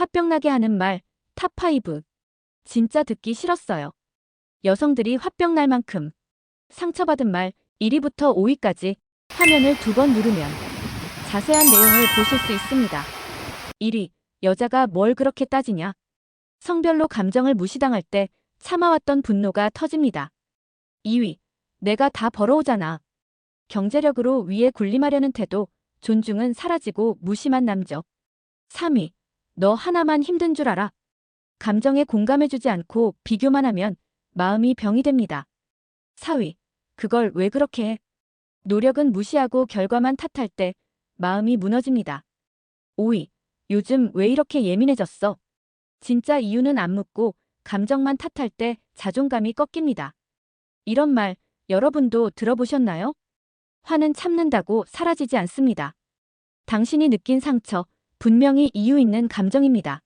화병나게 하는 말, 탑5. 진짜 듣기 싫었어요. 여성들이 화병날 만큼 상처받은 말 1위부터 5위까지 화면을 두 번 누르면 자세한 내용을 보실 수 있습니다. 1위. 여자가 뭘 그렇게 따지냐? 성별로 감정을 무시당할 때 참아왔던 분노가 터집니다. 2위. 내가 다 벌어오잖아. 경제력으로 위에 군림하려는 태도, 존중은 사라지고 무심한 남적. 3위. 너 하나만 힘든 줄 알아. 감정에 공감해주지 않고 비교만 하면 마음이 병이 됩니다. 4위. 그걸 왜 그렇게 해? 노력은 무시하고 결과만 탓할 때 마음이 무너집니다. 5위. 요즘 왜 이렇게 예민해졌어? 진짜 이유는 안 묻고 감정만 탓할 때 자존감이 꺾입니다. 이런 말 여러분도 들어보셨나요? 화는 참는다고 사라지지 않습니다. 당신이 느낀 상처, 분명히 이유 있는 감정입니다.